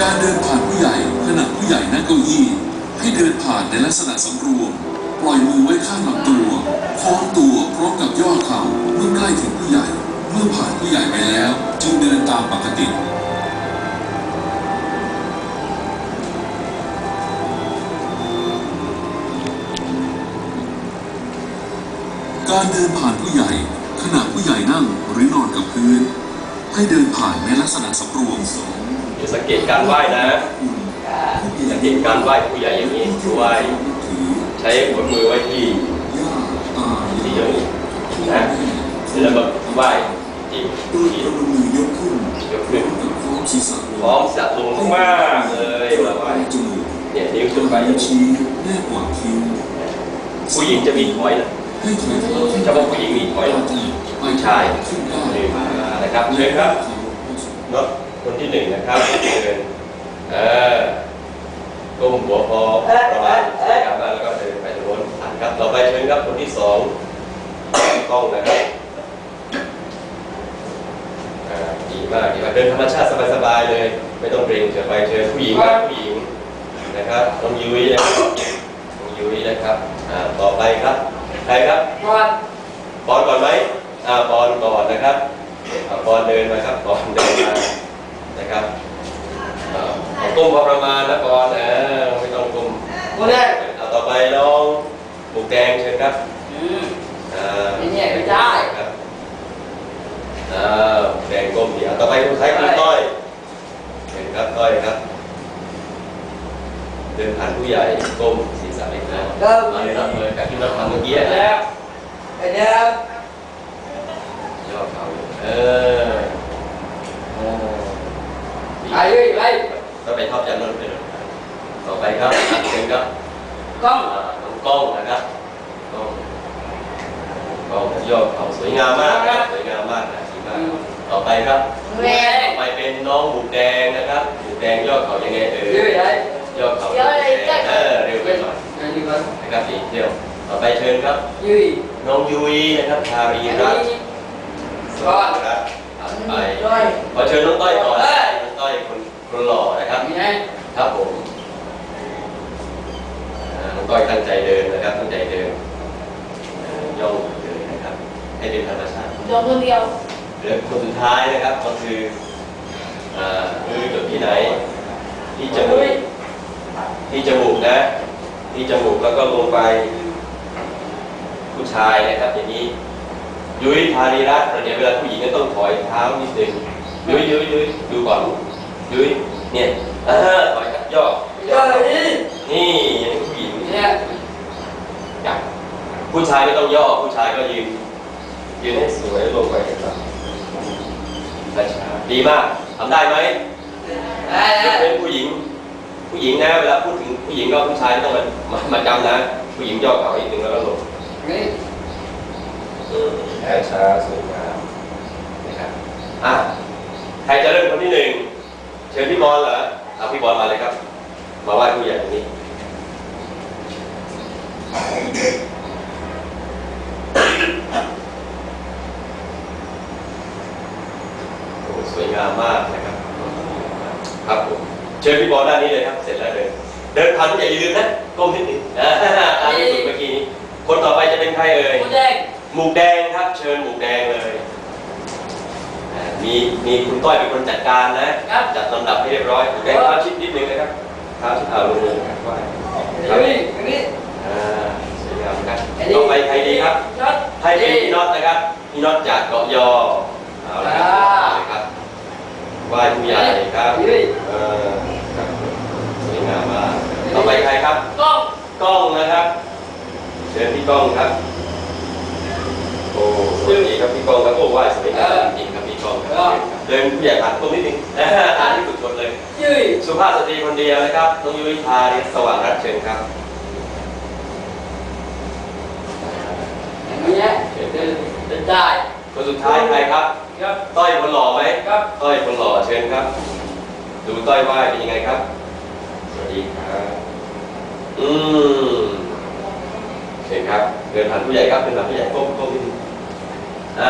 การเดินผ่านผู้ใหญ่ขณะผู้ใหญ่นั่งเก้าอี้ ให้เดินผ่านในลักษณะสำรวม ปล่อยมือไว้ข้างลำตัวโค้งตัวพร้อมกับย่อเข่าเมื่อใกล้ถึงผู้ใหญ่ เมื่อผ่านผู้ใหญ่ไปแล้ว จึงเดินตามปกติการเดินผ่านผู้ใหญ่ ขณะผู้ใหญ่นั่งหรือนอนกับพื้น ให้เดินผ่านในลักษณะสำรวม เดี๋ยวสังเกตการไหว้นะ สังเกตการไหว้ผู้ใหญ่อย่างนี้คือไหว้ใช้หัวมือไว้ที่ที่อย่างนี้นะเสร็จแล้วก็ไหว้จริงตัวที่กระมือยกขึ้นยกขึ้นกับพร้อมศีรษะพร้อมจะลงมากเลยมาไหว้จมูกเนี่ยนิ้วขึ้นไปนิ้วชี้แนบกว่าคิ้วผู้หญิงจะมีถอยนะให้ถอยเท้าขึ้นเฉพาะผู้หญิงมีถอยนะผู้ชายขึ้นได้เดินมานะครับเชิญครับเนาะ คนที่หนึ่งนะครับเดินเออก้มหัวพอประมาณนะครับแล้วก็เดินไปตรงโน้นผ่านครับต่อไปเชิญครับคนที่สองกล้องนะครับอ่าดีมากดีมากเดินธรรมชาติสบายๆเลย ไม่ต้องเกรงเชิญไปเชิญผู้หญิงครับผู้หญิงนะครับน้องยุ้ยนะครับน้องยุ้ยนะครับอ่าต่อไปครับใครครับก่อนบอลก่อนไหมอ่าบอลก่อนนะครับอ่าบอลเดินมาครับบอลเดินมา นะครับอ่าเอา ก้มพอประมาณนะบอลเออไม่ต้องก้มกูได้เอาต่อไปน้องหมูแดงเชิญครับอืมอ่าไม่เนี่ยไม่ได้ครับอ่าหมูแดงก้มเดียวต่อไปคุณไทยคุณต้อยเชิญครับต้อยครับ เดินผ่านผู้ใหญ่ก้มศีรษะเล็กน้อยเริ่มมาเลยครับเลยแบบที่เราทำเมื่อกี้แล้วไปแล้วย่อเขาเออเออไอ้เอ้ยไอ้ ก็ไปท็อปยันนนท์ไปเลยต่อไปครับเชิญครับกล้องอ่าน้องกล้องนะครับกล้องกล้องย่อเข่าสวยงามมากนะสวยงามมากนะดีมากต่อไปครับแม่ต่อไปเป็นน้องหมูแดงนะครับหมูแดงย่อเข่ายังไงเอ่ยืดยไอ้ย่อเข่าเออเร็วไปหน่อยยืดก่อนนะครับอีกเดียวต่อไปเชิญครับยืดน้องยุ้ยนะครับทารีอันรัตน์นี้สวัสดีครับไปด้วยขอเชิญน้องต้อยก่อ ครับผมอ่าน้องต้อยตั้งใจเดินนะครับ ตั้งใจเดินอ่าย่องเดินนะครับ ให้เป็นธรรมชาติยกคนเดียวเหลือคนสุดท้ายนะครับก็คืออ่าคือจุดที่ไหน ที่จมูกที่จมูกนะ ที่จมูกแล้วก็ลงไป ผู้ชายนะครับ อย่างนี้ยุ้ยทารีรัตน์เดี๋ยวเวลาผู้หญิงก็ต้องถอยเท้านิดนึงยุ้ยยุ้ยยุ้ยดูก่อน ยุ้ยเนี่ยเออถอยครับย่อเยอะเลยนี่อย่างนี้ผู้หญิงเนี่ยอยากผู้ชายไม่ต้องย่อผู้ชายก็ยืนยืนให้สวยลงไปครับช้าๆดีมากทำได้ไหมได้ยแล้กวเป็นผู้หญิง ผู้หญิงนะเวลาพูดถึงผู้หญิงก็ผู้ชายไม่ต้องมามามาจำนะ ผู้หญิงย่อเข่าอีกหนึ่งแล้วก็ลงนี่อืมช้าๆสวยงามนะครับอะใครจะเริ่มคนที่หนึ่งเชิญพี่ บอลเหรอเอาพี่บอลมาเลยครับ มาไหว้ผู้ใหญ่ตรงนี้โอ้สวยงามมากนะครับ ครับผม เชิญพี่บอลด้านนี้เลยครับ เสร็จแล้วเดิน เดินผ่านผู้ใหญ่อย่าลืมนะก้มนิดหนึงอ่าตามที่ฝึกเมื่อกี้นี้ คนต่อไปจะเป็นใครเอ่ยกูแดง หมูแดงครับ เชิญหมูแดงเลยอ่า มีมีคุณต้อยเป็นคนจัดการนะจัดลำดับให้เรียบร้อยหมูแดงเท้าชิดนิดนึงนะครับเท้าชิดเอาลงเลยครับไหว้ครับนี่อันนี้อ่าสวยงามครับต่อไปใครดีครับน็อตให้เป็นพี่น็อตนะครับพี่น็อตจากเกาะยอเอาละครับอ่าเอาเลยครับไหว้ผู้ใหญ่ครับยืดเออครับสวยงามมากต่อไปใครครับกล้องกล้องนะครับเชิญพี่กล้องครับโอ้สวัสดีครับพี่กล้องครับโอ้ไหว้สวยงามจริงๆครับพี่ กล้องครับเดินผู้ใหญ่ผ่านตรงนิดนึงนะฮะอ่านที่สุดชนเลยยืดสุภาพสตรีคนเดียวนะครับน้องยุ้ยพาริสสว่างรัตน์เชิญครับอย่างนี้เดินเดินได้คนสุดท้ายใครครับครับต้อยคนหล่อไหมครับต้อยคนหล่อเชิญครับ ดูต้อยไหว้เป็นยังไงครับ สวัสดีครับอืมเชิญครับเดินผ่านผู้ใหญ่ครับเดินผ่านผู้ใหญ่ก้มก้มนิดนึงอ่า